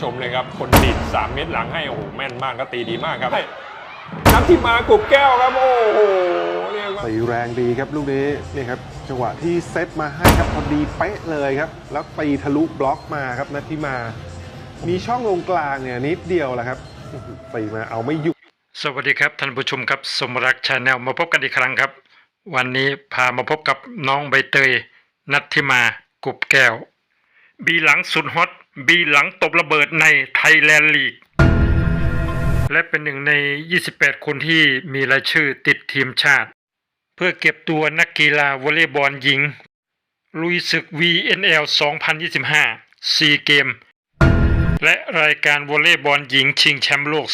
ชมเลยครับ คนดีด3 เม็ดหลังให้ โอ้โห แม่นมากก็ตีดีมากครับนับที่มากรุบแก้วครับ โอ้โหเรียกว่าตีแรงดีครับลูกนี้นี่ครับจังหวะที่เซตมาให้ครับพอดีเป๊ะเลยครับ แล้วตีทะลุบล็อกมาครับนัทธิมา มีช่องตรงกลางเนี่ยนิดเดียวแหละครับตีมาเอาไม่อยู่สวัสดีครับท่านผู้ชมครับสมรักชาแนลมาพบกันอีกครั้งครับ วันนี้พามาพบกับน้องใบเตยนัทธิมากุบแก้ว บีหลังสุดฮอตบีหลังตบระเบิดในไทยแลนด์ลีก และเป็นหนึ่งใน 28 คนที่มีรายชื่อติดทีมชาติ เพื่อเก็บตัวนักกีฬาวอลเลย์บอลหญิง ลุยศึก VNL 2025ซีเกม และรายการวอลเลย์บอลหญิงชิงแชมป์โลก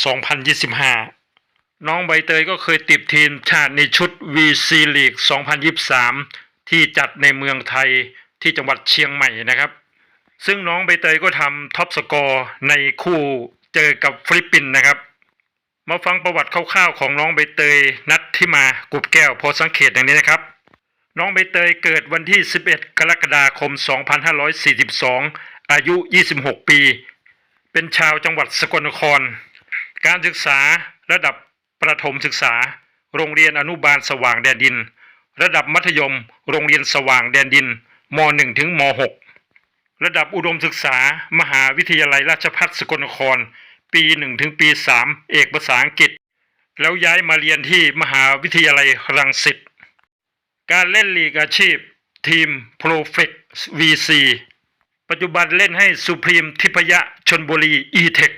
2025 น้องใบเตยก็เคยติดทีมชาติในชุด VC League 2023 ที่จัดในเมืองไทยที่จังหวัดเชียงใหม่นะครับ ซึ่งน้องใบเตยก็ทำท็อปสกอร์ในคู่เจอกับฟิลิปปินส์นะครับ มาฟังประวัติคร่าวๆของน้องใบเตยนัดที่มากุบแก้วพอสังเกตอย่างนี้นะครับ น้องใบเตยเกิดวันที่ 11 กรกฎาคม 2542 อายุ 26 ปี เป็นชาวจังหวัดสกลนคร การศึกษาระดับประถมศึกษา โรงเรียนอนุบาลสว่างแดนดิน ระดับมัธยม โรงเรียนสว่างแดนดินม .1 ถึงม .6 ระดับอุดมศึกษามหาวิทยาลัยราชภัฏสกลนคร ปี1ถึงปี 3 เอกภาษาอังกฤษ แล้วย้ายมาเรียนที่มหาวิทยาลัยรังสิตการเล่นลีกอาชีพ ทีม p r o f e c VC ปัจจุบันเล่นให้สุพรีมทิพยะชนบุรี E-Tech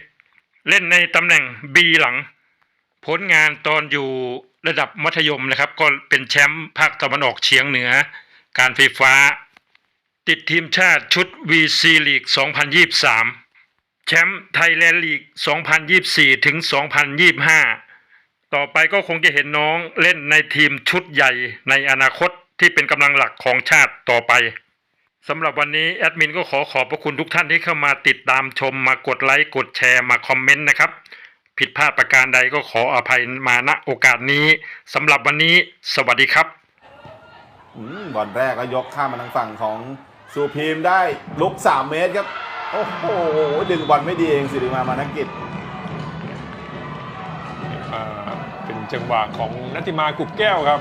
เล่นในตำแหน่ง B หลัง ผลงานตอนอยู่ระดับมัธยมนะครับ ก็เป็นแชมป์ภาคตะวันออกเฉียงเหนือ การไฟฟ้า ติดทีมชาติชุด VC League 2023 แชมป์ไทยแลนด์ลีก 2024 ถึง 2025 ต่อไปก็คงจะเห็นน้องเล่นในทีมชุดใหญ่ในอนาคตที่เป็นกำลังหลักของชาติต่อไปสำหรับวันนี้แอดมินก็ขอขอบพระคุณทุกท่านที่เข้ามาติดตามชมมากดไลค์กดแชร์มาคอมเมนต์นะครับ ผิดพลาดประการใดก็ขออภัยมาณโอกาสนี้สำหรับวันนี้สวัสดีครับ อืมบอลแรกก็ยกข้ามมาทางฝั่งของ สุพีมได้ลุก 3 เมตรครับ โอ้โห ดึงบอลไม่ดีเองสิริมามานักกิจอ่าเป็นจังหวะของนัทธิมากรุบแก้วครับ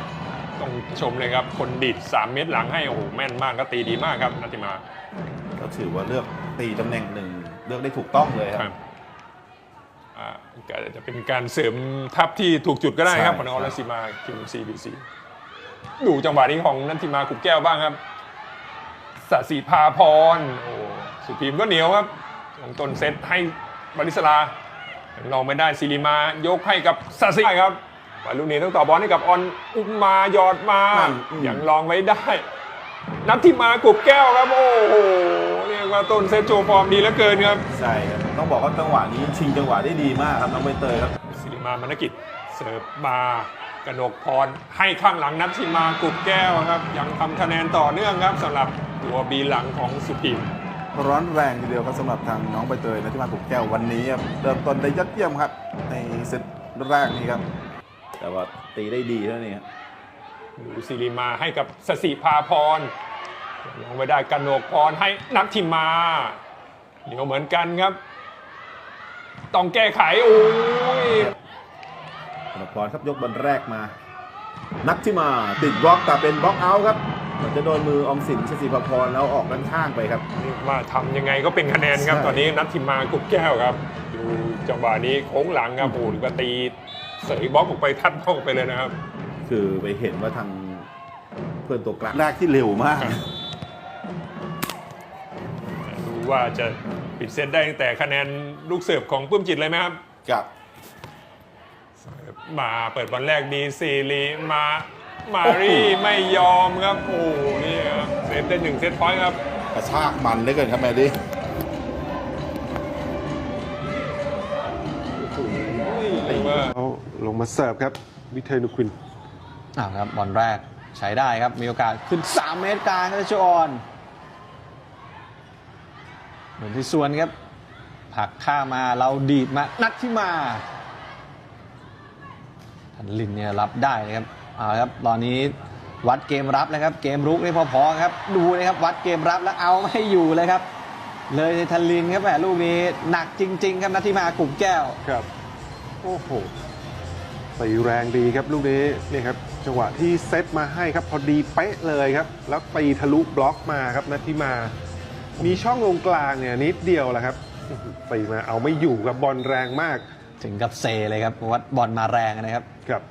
ต้องชมเลยครับ คนดีด3 เม็ดหลังให้โอ้โหแม่นมากก็ตีดีมากครับนัทธิมา ก็ถือว่าเลือกตีตำแหน่งหนึ่งเลือกได้ถูกต้องเลยคครัรับบอ่าก็จะเป็นการเสริมทัพที่ถูกจุดก็ได้ครับใช่ของออลสิมาคิมซีบีซีดูจังหวะนี้ของนันทิมากุบแก้วบ้างครับ สศิภาพรโอ้สุพีมก็เหนียวครับลงต้นเซตให้บาริสลายังลองไม่ได้ซิริมายกให้กับสศิครับวาลูกนี้ต้องต่อบอลให้กับออนอุ้มมาหยอดมานั่นอืมยังลองไว้ได้นัททิมากุบแก้วครับ โอ้โหเรียกว่าต้นเซตโชว์ฟอร์มดีเหลือเกินครับใช่ครับต้องบอกว่าจังหวะนี้ชิงจังหวะได้ดีมากครับน้องใบเตยครับสิริมามานกิจเสิร์ฟมากนกพรให้ข้างหลังนัทชิมากรุบแก้วครับ ยังทำคะแนนต่อเนื่องครับสำหรับ ตัวบีหลังของสุพิมร้อนแรงทีเดียวครับสำหรับทางน้องใบเตยนะที่มาปลุกแก้ววันนี้ครับเริ่มต้นได้ยอดเยี่ยมครับ ในเซตแรกนี้ครับ แต่ว่าตีได้ดีเท่านี้ครับดูสิริมาให้กับสสิภาพรลงไปได้กนกพรให้นัททิมาเหนียวเหมือนกันครับ ต้องแก้ไขโอ้ยธนพรครับยกบอลแรกมา นักที่มาติดบล็อกแต่เป็นบล็อกเอาท์ครับ มันจะโดนมือออมสินชศิภพรแล้วออกด้านข้างไปครับเรียกว่าทำยังไงก็เป็นคะแนนครับใช่ตอนนี้นัททิมากรุบแก้วครับ ดูจังหวะนี้โค้งหลังครับโอ้โหหรือว่าตีเสยบล็อกออกไปทัดบล็อกออกไปเลยนะครับ คือไปเห็นว่าทางเพื่อนตัวกลางแรกที่เร็วมาก ดูว่าจะปิดเซตได้ตั้งแต่คะแนนลูกเสิร์ฟของปื้มจิตเลยไหมครับ กับ มาเปิดบอลแรกดีซีรีมา มารีไม่ยอมครับโอ้โหนี่ครับเซตได้หนึ่งเซตพอยต์ครับกระชากมันเหลือเกินครับแมดี้เรียกว่าเขาลงมาเสิร์ฟครับวิเทนุควินอ้าวครับบอลแรกใช้ได้ครับ มีโอกาสขึ้น 3 เมตรกลางครับชออนเหมือนที่ส่วนครับผลักข้ามมาเราดีดมานัดที่มาทันลินเนี่ยรับได้นะครับ เอาละครับตอนนี้วัดเกมรับเลยครับ เกมรุกนี่พอๆครับ ดูนะครับวัดเกมรับแล้วเอาไม่อยู่เลยครับ เลยทันลินครับแหมลูกนี้หนักจริง ๆ ครับนัทธิมากลุ่มแก้วครับโอ้โหตีแรงดีครับลูกนี้นี่ครับจังหวะที่เซตมาให้ครับพอดีเป๊ะเลยครับ แล้วตีทะลุบล็อกมาครับนัทธิมา มีช่องลงกลางเนี่ยนิดเดียวแหละครับตีมาเอาไม่อยู่กับบอลแรงมาก ถึงกับเซเลยครับเพราะว่าบอลมาแรงนะครับครับ